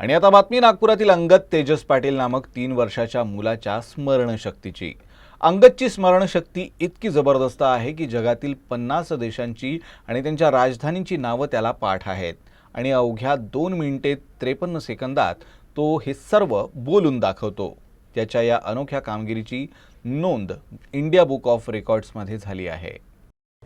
आणि आता बातमी नागपुरातील अंगद तेजस पाटील नामक तीन वर्षाच्या मुलाच्या स्मरणशक्तीची. अंगदची स्मरणशक्ती इतकी जबरदस्त आहे की जगातील पन्नास देशांची आणि त्यांच्या राजधानींची नावं त्याला पाठ आहेत. आणि अवघ्या दोन मिनिटे त्रेपन्न सेकंदात तो हे सर्व बोलून दाखवतो. त्याच्या या अनोख्या कामगिरीची नोंद इंडिया बुक ऑफ रेकॉर्ड्समध्ये झाली आहे.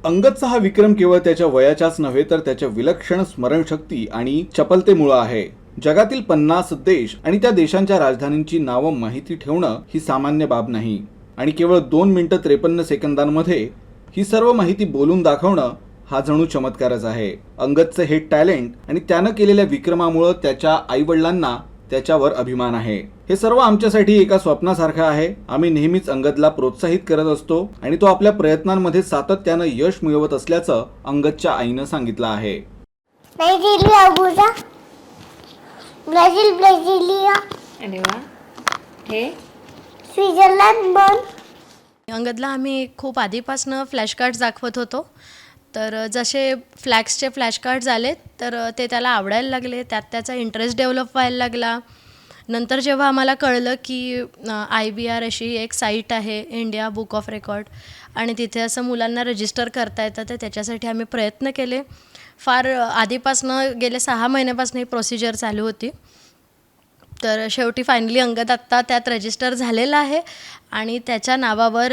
अंगदचा हा विक्रम केवळ त्याच्या वयाच्याच नव्हे तर त्याच्या विलक्षण स्मरणशक्ती आणि चपलतेमुळं आहे. जगातील पन्नास देश आणि त्या देशांच्या राजधानींची नावं माहिती ठेवणं ही सामान्य बाब नाही. आणि केवळ दोन मिनटं त्रेपन्न सेकंदांमध्ये ही सर्व माहिती बोलून दाखवणं हा जणू चमत्कारच आहे. अंगदचं हे टॅलेंट आणि त्यानं केलेल्या विक्रमामुळं त्याच्या आईवडिलांना त्याच्यावर अभिमान आहे. हे सर्व आमच्यासाठी एका स्वप्नासारखं आहे. आम्ही नेहमीच अंगदला प्रोत्साहित करत असतो आणि तो आपल्या प्रयत्नांमध्ये सातत्यानं यश मिळवत असल्याचं अंगदच्या आईनं सांगितलं आहे. Brazil, Brasilia. अरे वा हे Switzerland, Bonn. अंगदला आम्ही खूप आधीपासनं फ्लॅश कार्ड्स दाखवत होतो तर जसे फ्लॅग्सचे फ्लॅश कार्ड्स आले तर ते त्याला आवडायला लागले त्यात त्याचा इंटरेस्ट डेव्हलप व्हायला लागला नंतर जेव्हा आम्हाला कळलं की आय बी आर अशी एक साईट आहे इंडिया बुक ऑफ रेकॉर्ड आणि तिथे असं मुलांना रजिस्टर करता येतं तर त्याच्यासाठी आम्ही प्रयत्न केले. फार आधीपासनं गेले सहा महिन्यापासून ही प्रोसिजर चालू होती. तर शेवटी फायनली अंगद आत्ता त्यात रजिस्टर झालेला आहे आणि त्याच्या नावावर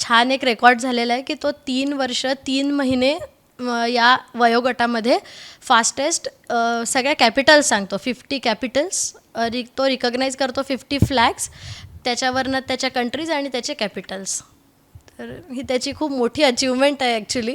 छान एक रेकॉर्ड झालेला आहे की तो तीन वर्ष तीन महिने या वयोगटामध्ये फास्टेस्ट सगळ्या कॅपिटल्स सांगतो. फिफ्टी कॅपिटल्स रि तो रिकग्नाईज करतो फिफ्टी फ्लॅग्स त्याच्यावरनं त्याच्या कंट्रीज आणि त्याचे कॅपिटल्स तर ही त्याची खूप मोठी अचिव्हमेंट आहे ॲक्च्युली